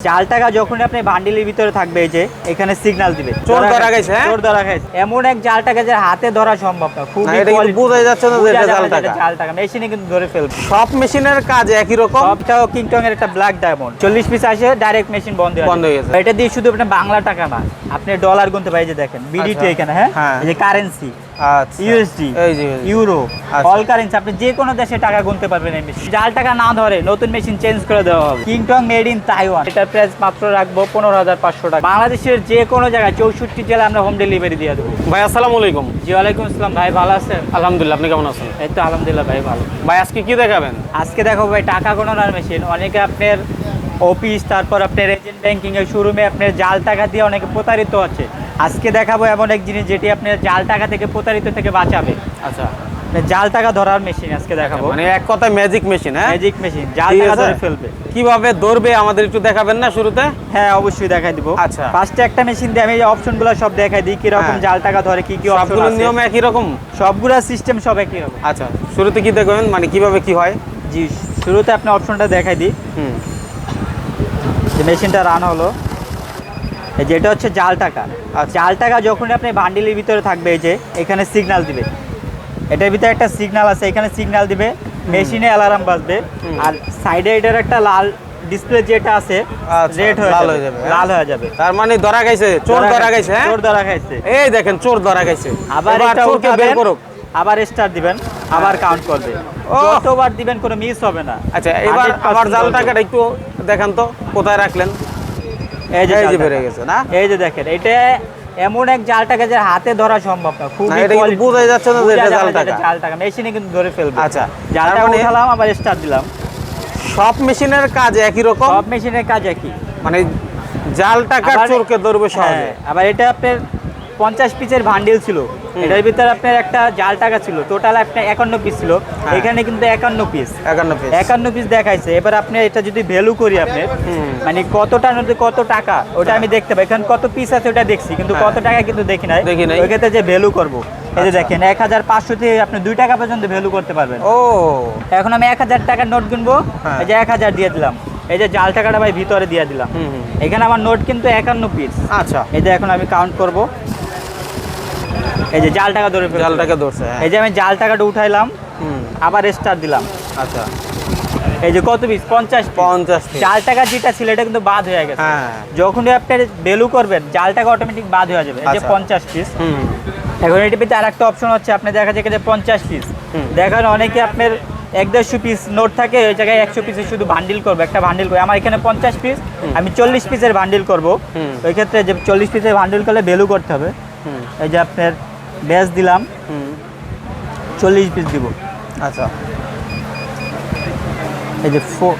চাল টাকা যখন আপনি বান্ডিলের ভিতরে থাকবে এই যে এখানে সিগন্যাল দিবে চোর ধরা গেছে, হ্যাঁ? চোর ধরা গেছে এমন এক জাল টাকা যে হাতে ধরা সম্ভব না খুব এটা যাচ্ছে না যে এটা জাল টাকা। জাল টাকা মেশিনে কিন্তু ধরে ফেলবে সব মেশিনের কাজ একই রকম সবটাও কিংটং এর একটা ব্ল্যাক ডায়মন্ড চল্লিশ পিস আসে ডাইরেক্ট মেশিন বন্ধ হয়ে বন্ধ হয়ে গেছে। এটা দিয়ে শুধু আপনি বাংলা টাকা না আপনি ডলার গুনতে পারি যে দেখেন বিডিটি আচ্ছা। এখানে হ্যাঁ হ্যাঁ। এই যে কারেন্সি ইউএসডি এই যে এই যে। ইউরো। অল কারেন্সি আপনি যে কোনো দেশে টাকা গুনতে পারবেন এই মেশিন জাল টাকা না ধরে নতুন মেশিন চেঞ্জ করে দেওয়া হবে। কিংটং মেড ইন তাইওয়ান এটার প্রাইস মাত্র রাখব পনেরো হাজার পাঁচশো টাকা। বাংলাদেশের যে কোনো জায়গায় চৌষট্টি জেলায় আমরা হোম ডেলিভারি দিয়ে দেবো। ভাই আসসালামু আলাইকুম। জি ওয়ালাইকুম আসসালাম। ভাই ভালো আছেন? আলহামদুলিল্লাহ আপনি কেমন আছেন? এই তো আলহামদুলিল্লাহ ভাই ভালো। ভাই আজকে কি দেখাবেন? আজকে দেখো ভাই টাকা গণনার মেশিন অনেকে আপনার অফিস তারপর আপনার এজেন্ট ব্যাংকিং এর শোরুমে আপনার জাল টাকা দিয়ে অনেকে প্রতারিত আছে। আজকে দেখাবো এমন এক জিনিস যেটি আপনার জাল টাকা থেকে প্রতারিত থেকে বাঁচাবে। আচ্ছা। জাল টাকা ধরার মেশিন আজকে দেখাবো। মানে এক কথায় ম্যাজিক মেশিন হ্যাঁ? ম্যাজিক মেশিন জাল টাকা ধরে ফেলবে। কীভাবে ধরবে আমাদের একটু দেখাবেন না শুরুতে? হ্যাঁ অবশ্যই দেখাই দিব। আচ্ছা। ফার্স্টে একটা মেশিন দিয়ে আমি অপশনগুলো সব দেখাই দিই কীরকম হ্যাঁ। জাল টাকা ধরে কি কি অপশন আছে। নিয়ম একই রকম? সবগুলা সিস্টেম সব একই রকম। আচ্ছা শুরুতে কি দেখবেন? মানে কীভাবে কি হয়? জি শুরুতে আপনি অপশনটা দেখাই দিই। হুম। যে মেশিনটা রান হলো। এই যে এটা হচ্ছে জাল টাকা। আর জাল টাকা যখন আপনি বান্ডিলের ভিতরে থাকবে এই যে এখানে সিগন্যাল দিবে। এটার ভিতরে একটা সিগন্যাল আছে এখানে সিগন্যাল দিবে মেশিনে অ্যালার্ম বাজবে। আর সাইডে এটার একটা লাল ডিসপ্লে যেটা আছে আচ্ছা, রেড হয়ে লাল হয়ে যাবে, হ্যাঁ। লাল হয়ে যাবে। তার মানে ধরা গেছে চোর ধরা গেছে হ্যাঁ? চোর ধরা খাইছে। এই দেখেন চোর ধরা গেছে আবার এটা চোরকে বের করুক। আবার স্টার দিবেন আবার কাউন্ট করবে। ও। যতবার দিবেন কোনো মিস হবে না। আচ্ছা এবার আবার জাল টাকাটা একটু দেখান তো কোথায় রাখলেন? এই যে বেড়ে গেছে না? এই যে দেখেন এটা এমন এক জাল টাকা যে হাতে ধরা সম্ভব না খুব বোঝাই যাচ্ছে না যে এটা জাল টাকা। জাল টাকা মেশিনে কিন্তু ধরে ফেলবে। আচ্ছা, জালটা মানে- উঠালাম আবার স্টার্ট দিলাম। সব মেশিনের কাজ একই রকম? সব মেশিনের কাজ একই। মানে জাল চোরকে ধরবে সহজে। হ্যাঁ, আবার এটা আপনার পঞ্চাশ পিচের ভান্ডিল ছিল। এটার ভিতরে আপনার একটা জাল টাকা ছিল টোটাল আপনার একান্ন পিস ছিল। হ্যাঁ। এখানে কিন্তু একান্ন পিস একান্ন পিস একান্ন পিস দেখাইছে। এবার আপনি এটা যদি ভ্যালু করি আপনি মানে মধ্যে কত টাকা ওটা আমি দেখতে পাই। এখানে কত পিস আছে ওটা দেখছি কিন্তু হ্যাঁ। কত টাকা কিন্তু দেখি নাই। ওই ক্ষেত্রে যে ভ্যালু করব। এই যে আচ্ছা। দেখেন এক হাজার পাঁচশো থেকে আপনি দুই টাকা পর্যন্ত ভ্যালু করতে পারবেন। ও। এখন আমি এক হাজার টাকার নোট কিনবো হ্যাঁ। এই যে এক হাজার দিয়ে দিলাম। এই যে জাল টাকাটা ভাই ভিতরে দিয়ে দিলাম। এখানে আমার নোট কিন্তু একান্ন পিস আচ্ছা। এই যে এখন আমি কাউন্ট করব। এই যে জাল টাকা ধরে। জাল টাকা ধরছে হ্যাঁ। এই যে আমি জাল টাকাটা উঠাইলাম আবার স্টার দিলাম। আচ্ছা। এই যে কত পিস পঞ্চাশ পঞ্চাশ জাল টাকা যেটা ছিল এটা কিন্তু বাদ হয়ে গেছে। হ্যাঁ। যখনই আপনি ভ্যালু করবেন জাল টাকা অটোমেটিক বাদ হয়ে যাবে। এই যে আচ্ছা। পঞ্চাশ পিস এখন এটির ভিতরে আরেকটা অপশন হচ্ছে আপনি দেখা যায় যে পঞ্চাশ পিস দেখেন অনেকে আপনার এক দেড়শো পিস নোট থাকে ওই জায়গায় একশো পিসের শুধু বান্ডিল করব একটা বান্ডিল করব আমার এখানে পঞ্চাশ পিস আমি চল্লিশ পিসের বান্ডিল করব। ওই ক্ষেত্রে যে চল্লিশ পিসের বান্ডিল করলে ভ্যালু করতে হবে। এই যে আপনার ব্যাস দিলাম। চল্লিশ পিস দিব। আচ্ছা। এই যে ফোর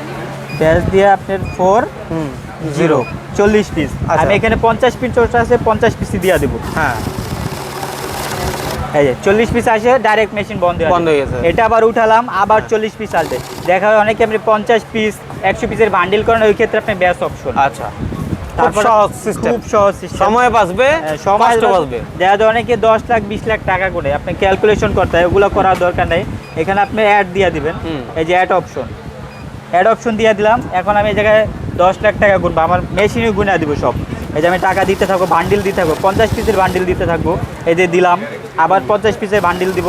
ব্যাস দিয়ে আপনার ফোর জিরো চল্লিশ পিস আচ্ছা। আমি এখানে পঞ্চাশ পিস আছে পঞ্চাশ পিসই দিয়ে দেবো। হ্যাঁ। এই যে চল্লিশ পিস আসে ডাইরেক্ট মেশিন বন্ধ বন্ধ হয়ে গেছে। এটা আবার উঠালাম আবার চল্লিশ পিস আসবে দেখা হয় অনেকে আপনি পঞ্চাশ পিস একশো পিসের বান্ডিল করেন ওই ক্ষেত্রে আপনি ব্যাস অপশন আচ্ছা। খুব সহজ সিস্টেম সময় বাঁচবে সময় বাঁচবে। দেখা যায় অনেকে দশ লাখ বিশ লাখ টাকা করে। আপনি ক্যালকুলেশন করতে হয় ওগুলো করার দরকার নেই। এখানে আপনি অ্যাড দিয়ে দিবেন। এই যে অ্যাড অপশন অ্যাড অপশন দিয়ে দিলাম। এখন আমি এই জায়গায় দশ লাখ টাকা গুনবো। আমার মেশিনে গুনে দিব সব। এই যে আমি টাকা দিতে থাকব বান্ডিল দিতে থাকব। পঞ্চাশ পিসের বান্ডিল দিতে থাকব। এই যে দিলাম। আবার পঞ্চাশ পিসের বান্ডিল দিব।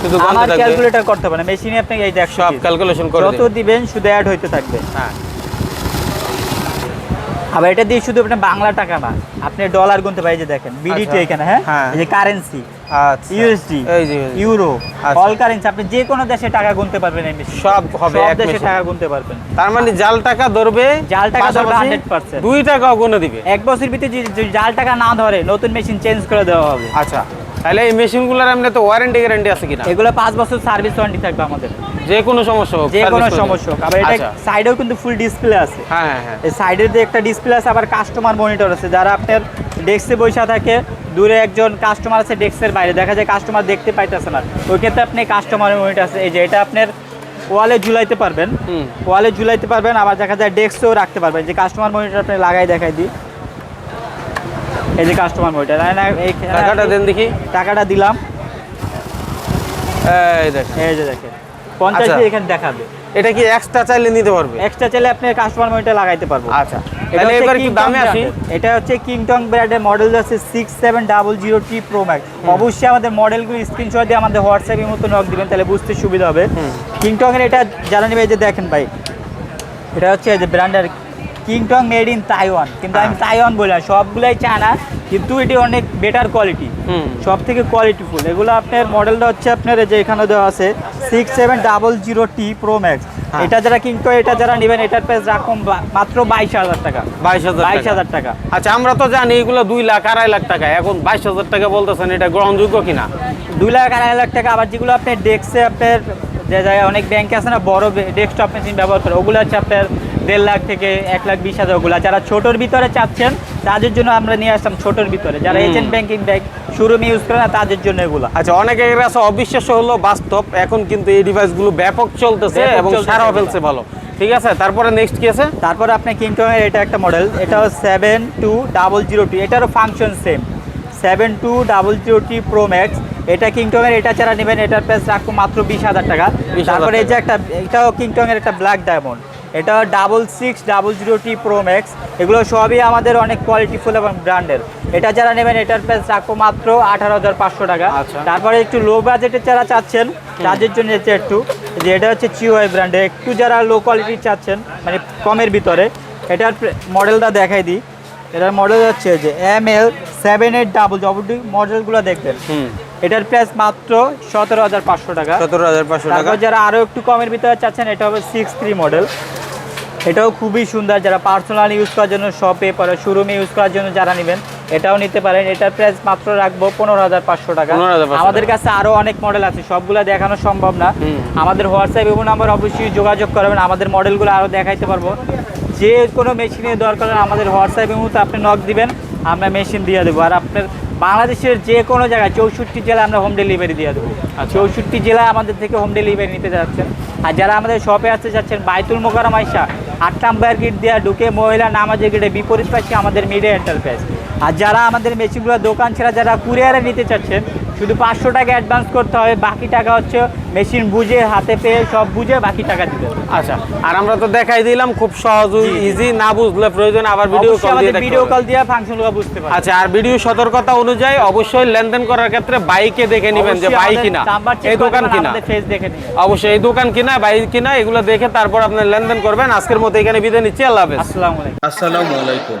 শুধু আমার ক্যালকুলেটর করতে হবে না। মেশিনে আপনি এই যে সব ক্যালকুলেশন করে যত দিবেন শুধু অ্যাড হইতে থাকবে। হ্যাঁ। আবার এটা দিয়ে শুধু আপনার বাংলা টাকা না আপনি ডলার গুনতে পারি যে দেখেন বিডিটি আচ্ছা। এখানে হ্যাঁ? হ্যাঁ। এই যে কারেন্সি আচ্ছা। ইউএসডি ইউরো আচ্ছা। অল কারেন্সি আপনি যে কোনো দেশে টাকা গুনতে পারবেন এমনি সব হবে সব এক দেশে টাকা গুনতে পারবেন। তার মানে জাল টাকা ধরবে জাল টাকা ধরবে 100% দুই টাকা গুনে দিবে। এক বছর ভিতরে যদি জাল টাকা না ধরে নতুন মেশিন চেঞ্জ করে দেওয়া হবে। আচ্ছা। তাহলে এই মেশিনগুলোর এমনি তো ওয়ারেন্টি গ্যারান্টি আছে কিনা? এগুলো পাঁচ বছর সার্ভিস ওয়ারেন্টি থাকবে আমাদের। যে কোনো সমস্যা হোক যে কোনো সমস্যা হোক। আবার এটা আচ্ছা। সাইডেও কিন্তু ফুল ডিসপ্লে আছে। হ্যাঁ হ্যাঁ হ্যাঁ। এই সাইডের যে একটা ডিসপ্লে আছে আবার কাস্টমার মনিটর আছে। যারা আপনার ডেস্কে বসে থাকে দূরে একজন কাস্টমার আছে ডেস্কের বাইরে। দেখা যায় কাস্টমার দেখতে পাইতেছে না। ওই ক্ষেত্রে আপনি কাস্টমার মনিটর আছে। এই যে এটা আপনার ওয়ালে ঝুলাইতে পারবেন। ওয়ালে ঝুলাইতে পারবেন। আবার দেখা যায় ডেস্কেও রাখতে পারবেন। যে কাস্টমার মনিটর আপনি লাগাই দেখাই দিই। এই যে কাস্টমার মনিটর টাকাটা দেন দেখি। টাকাটা দিলাম। এই দেখেন। এই যে দেখেন। পঞ্চাশ আচ্ছা। দিয়ে এখানে দেখাবে। এটা কি এক্সট্রা চাইলে নিতে পারবে? এক্সট্রা চাইলে আপনি কাস্টমার মনিটর লাগাইতে পারব। আচ্ছা। তাহলে এবার King দামে আসি। এটা হচ্ছে কিংটং ব্র্যান্ডের মডেল আছে six seven double zero T pro max অবশ্যই আমাদের মডেলগুলো স্ক্রিনশট দিয়ে আমাদের হোয়াটসঅ্যাপের মতো নক দিবেন তাহলে বুঝতে সুবিধা হবে। কিংটং এর এটা নেবে এই যে দেখেন ভাই। এটা হচ্ছে এই যে ব্র্যান্ডের কিংটং মেড ইন তাইওয়ান কিন্তু আমি হ্যাঁ। তাইওয়ান বলি না সবগুলাই চায়না কিন্তু এটি অনেক বেটার কোয়ালিটি সব থেকে কোয়ালিটিফুল এগুলো আপনার মডেলটা হচ্ছে আপনার যে এখানে দেওয়া আছে six seven double zero T pro max হ্যাঁ। এটা যারা কিনতো এটা যারা নেবেন এটার প্রাইস রাখুন মাত্র বাইশ হাজার টাকা। বাইশ হাজার বাইশ হাজার টাকা। আচ্ছা আমরা তো জানি এগুলো দুই লাখ আড়াই লাখ টাকা। এখন বাইশ হাজার টাকা বলতেছেন এটা গ্রহণযোগ্য কিনা? দুই লাখ আড়াই লাখ টাকা। আবার যেগুলো আপনার ডেস্কে আপনার যে জায়গায় অনেক ব্যাংকে আছে না বড় ডেস্কটপ মেশিন ব্যবহার করে ওগুলো হচ্ছে আপনার দেড় লাখ থেকে এক লাখ বিশ হাজার ওগুলো। যারা ছোটোর ভিতরে চাচ্ছেন তাদের জন্য আমরা নিয়ে আসলাম ছোটোর ভিতরে। যারা এজেন্ট ব্যাংকিং ব্যাংক শোরুমে ইউজ করে না তাদের জন্য এগুলো। আচ্ছা অনেকে কাছে অবিশ্বাস্য হলো বাস্তব। এখন কিন্তু এই ডিভাইসগুলো ব্যাপক চলতেছে এবং সারাও ফেলছে ভালো। ঠিক আছে তারপরে নেক্সট কি আছে? তারপরে আপনি কিংটং এর এটা একটা মডেল এটা seven two double zero two এটারও function same seven two double zero T pro max এটা কিংটং এর এটা যারা নেবেন এটার প্রাইস রাখব মাত্র বিশ হাজার টাকা। 20,000 তারপরে এই যে একটা এটাও কিংটং এর একটা ব্ল্যাক ডায়মন্ড এটা double six double zero T pro max এগুলো সবই আমাদের অনেক কোয়ালিটিফুল এবং ব্র্যান্ডের এটা যারা নেবেন এটার প্রাইস রাখব মাত্র আঠারো হাজার পাঁচশো টাকা। আচ্ছা। তারপরে একটু লো বাজেটের যারা চাচ্ছেন তাদের জন্য হচ্ছে একটু যে এটা হচ্ছে চিওয়াই ব্র্যান্ডের একটু যারা লো কোয়ালিটির চাচ্ছেন মানে কমের ভিতরে এটার মডেলটা দেখাই দিই। এটার মডেল হচ্ছে যে M L seven eight double D মডেলগুলো দেখবেন। এটার প্রাইস মাত্র সতেরো হাজার পাঁচশো টাকা। সতেরো হাজার পাঁচশো টাকা। যারা আরও একটু কমের ভিতরে চাচ্ছেন এটা হবে সিক্স থ্রি মডেল এটাও খুবই সুন্দর যারা পার্সোনাল ইউজ করার জন্য শপে পরে শোরুমে ইউজ করার জন্য যারা নেবেন এটাও নিতে পারেন। এটার প্রাইস মাত্র রাখব পনেরো হাজার পাঁচশো টাকা। আমাদের কাছে আরও অনেক মডেল আছে সবগুলো দেখানো সম্ভব না। আমাদের হোয়াটসঅ্যাপ এবং নাম্বার অবশ্যই যোগাযোগ করবেন আমাদের মডেলগুলো আরও দেখাইতে পারব। যে কোনো মেশিনের দরকার আমাদের হোয়াটসঅ্যাপ এবং আপনি নক দিবেন আমরা মেশিন দিয়ে দেবো। আর আপনার বাংলাদেশের যে কোনো জায়গায় চৌষট্টি জেলা আমরা হোম ডেলিভারি দিয়ে দেবো। আর চৌষট্টি জেলা আমাদের থেকে হোম ডেলিভারি নিতে যাচ্ছেন। আর যারা আমাদের শপে আসতে যাচ্ছেন বাইতুল মোকারম আইসা আট নাম্বার গেট দেওয়া ঢুকে মহিলা নামাজের গেটে বিপরীত পাশে আমাদের মিডিয়া এন্টারপ্রাইজ আর যারা আমাদের মেশিনগুলো দোকান ছাড়া যারা কুরিয়ারে নিতে চাচ্ছেন শুধু পাঁচশো টাকা অ্যাডভান্স করতে হবে বাকি টাকা হচ্ছে মেশিন বুঝে হাতে পেয়ে সব বুঝে বাকি টাকা দিতে আচ্ছা আর আমরা তো দেখাই দিলাম খুব সহজ। ইজি না বুঝলে প্রয়োজন আবার ভিডিও কল দিয়ে ভিডিও কল দিয়ে ফাংশনগুলো বুঝতে পারবেন আচ্ছা আর ভিডিও সতর্কতা অনুযায়ী অবশ্যই লেনদেন করার ক্ষেত্রে বাইকে দেখে নেবেন যে বাইক কিনা। এই দোকান কিনা। দেখে নিবেন। অবশ্যই এই দোকান কিনা বাইক কিনা এগুলো দেখে তারপর আপনি লেনদেন করবেন। আজকের মতো এখানে বিদায় নিচ্ছি আল্লাহ হাফেজ। আসসালামু আলাইকুম। আসসালামু আলাইকুম।